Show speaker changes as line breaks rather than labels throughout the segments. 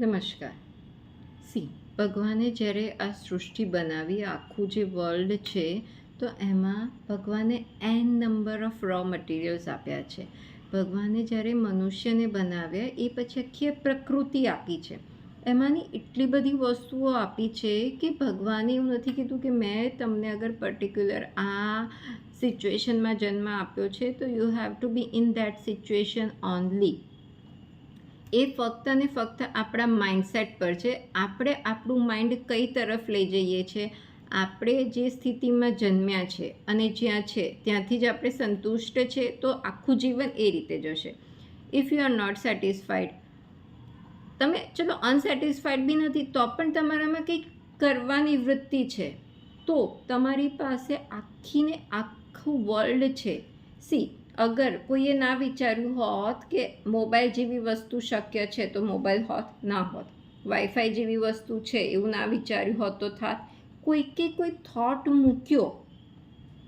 નમસ્કાર. સી, ભગવાને જ્યારે આ સૃષ્ટિ બનાવી, આખું જે વર્લ્ડ છે, તો એમાં ભગવાને N number of raw materials આપ્યા છે. ભગવાને જ્યારે મનુષ્યને બનાવ્યા, એ પછી આખી પ્રકૃતિ આપી છે. એમાંની એટલી બધી વસ્તુઓ આપી છે કે ભગવાને એવું નથી કીધું કે મેં તમને અગર પર્ટિક્યુલર આ સિચ્યુએશનમાં જન્મ આપ્યો છે, તો you have to be in that situation only એ ફક્ત અને ફક્ત આપણા માઇન્ડસેટ પર છે. આપણે આપણું માઇન્ડ કઈ તરફ લઈ જઈએ છીએ આપણે જે સ્થિતિમાં જન્મ્યા છે અને જ્યાં છે, ત્યાંથી જ આપણે સંતુષ્ટ છે, તો આખું જીવન એ રીતે જશે. If you are not satisfied તમે, ચલો અનસેટિસ્ફાઈડ બી નથી, તો પણ તમારામાં કંઈક કરવાની વૃત્તિ છે. તો તમારી પાસે આખીને આખું વર્લ્ડ છે. સી અગર કોઈએ ના વિચાર્યું હોત કે મોબાઈલ જેવી વસ્તુ શક્ય છે, તો મોબાઈલ હોત, ના હોત. વાઈફાઈ જેવી વસ્તુ છે, એવું ના વિચાર્યું હોત, તો થાત. કોઈકે કોઈ થોટ મૂક્યો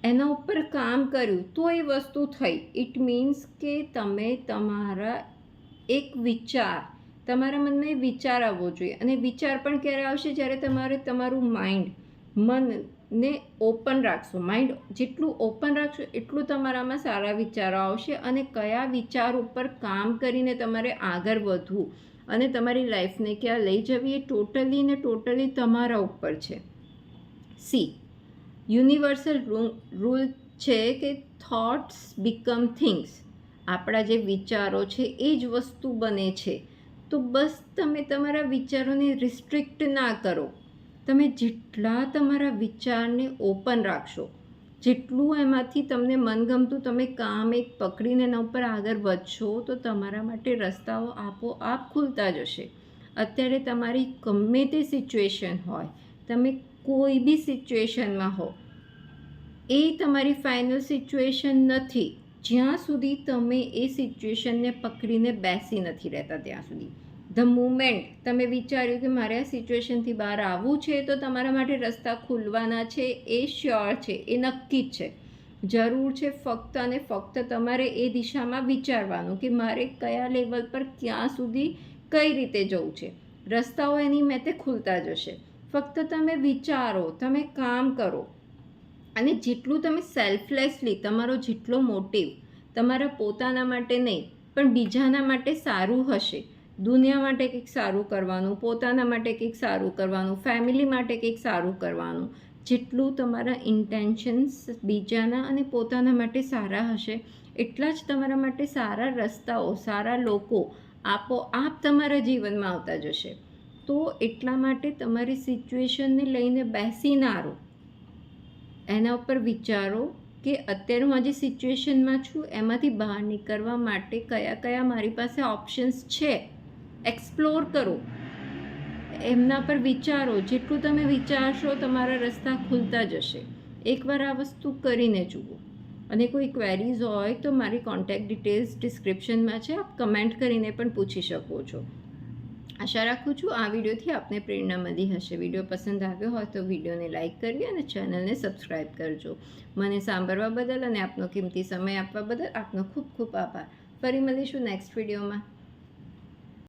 એના ઉપર કામ કર્યું, તો એ વસ્તુ થઈ. ઇટ મીન્સ કે તમે તમારા એક વિચાર, તમારા મનમાં વિચાર આવવો જોઈએ. અને વિચાર પણ ક્યારે આવશે? જ્યારે તમારે તમારું માઇન્ડ મનને ઓપન રાખશો. માઇન્ડ જેટલું ઓપન રાખશો એટલું તમારામાં સારા વિચારો આવશે અને કયા વિચાર ઉપર કામ કરીને તમારે આગળ વધવું અને તમારી લાઈફને ક્યાં લઈ જવી એ ટોટલી ને ટોટલી તમારા ઉપર છે. સી. યુનિવર્સલ રૂલ છે કે થોટ્સ બીકમ થિંગ્સ આપણા જે વિચારો છે એ જ વસ્તુ બને છે. તો બસ તમે તમારા વિચારોને રિસ્ટ્રિક્ટ ના કરો. તમે જેટલા તમારા વિચારને ઓપન રાખશો, જેટલું એમાંથી તમને મનગમતું તમે કામ એક પકડીને એના ઉપર આગળ વધશો, તો તમારા માટે રસ્તાઓ આપોઆપ ખુલતા જશે. અત્યારે તમારી ગમે તે સિચ્યુએશન હોય, તમે કોઈ બી સિચ્યુએશનમાં હો, એ તમારી ફાઇનલ સિચ્યુએશન નથી. જ્યાં સુધી તમે એ સિચ્યુએશનને પકડીને બેસી નથી રહેતા, ત્યાં સુધી. ધ મુમેન્ટ, તમે વિચાર્યું કે મારે આ સિચ્યુએશનથી બહાર આવવું છે તો તમારા માટે રસ્તા ખુલવાના છે, એ શ્યોર છે, એ નક્કી જ છે. જરૂર છે ફક્ત અને ફક્ત તમારે એ દિશામાં વિચારવાનું કે મારે કયા લેવલ પર ક્યાં સુધી કઈ રીતે જવું છે. રસ્તાઓ એની મેતે ખુલતા જશે. ફક્ત તમે વિચારો, તમે કામ કરો. અને જેટલું તમે સેલ્ફલેસલી તમારો જેટલો મોટિવ તમારા પોતાના માટે નહીં, પણ બીજાના માટે સારું હશે. દુનિયા માટે કંઈક સારું કરવાનું, પોતાના માટે કંઈક સારું કરવાનું ફેમિલી માટે કંઈક સારું કરવાનું. જેટલું તમારા ઇન્ટેન્શન્સ બીજાના અને પોતાના માટે સારા હશે, એટલા જ તમારા માટે સારા રસ્તાઓ, સારા લોકો આપોઆપ તમારા જીવનમાં આવતા જશે. તો એટલા માટે તમારી સિચ્યુએશનને લઈને બેસી ના રહો. એના ઉપર વિચારો કે અત્યારે હું આજે સિચ્યુએશનમાં છું, એમાંથી બહાર નીકળવા માટે કયા કયા મારી પાસે ઓપ્શન્સ છે? એક્સપ્લોર કરો. એમના પર વિચારો. જેટલું તમે વિચારશો, તમારા રસ્તા ખુલતા જશે. એકવાર આ વસ્તુ કરીને જુઓ. અને કોઈ ક્વેરીઝ હોય તો મારી કોન્ટેક્ટ ડિટેલ્સ ડિસ્ક્રિપ્શનમાં છે. આપ કમેન્ટ કરીને પણ પૂછી શકો છો. આશા રાખું છું આ વિડીયોથી આપને પ્રેરણા મળી હશે. વીડિયો પસંદ આવ્યો હોય તો વિડીયોને લાઇક કરવી અને ચેનલને સબસ્ક્રાઈબ કરજો. મને સાંભળવા બદલ અને આપનો કિંમતી સમય આપવા બદલ આપનો ખૂબ ખૂબ આભાર. ફરી મળીશું નેક્સ્ટ વિડીયોમાં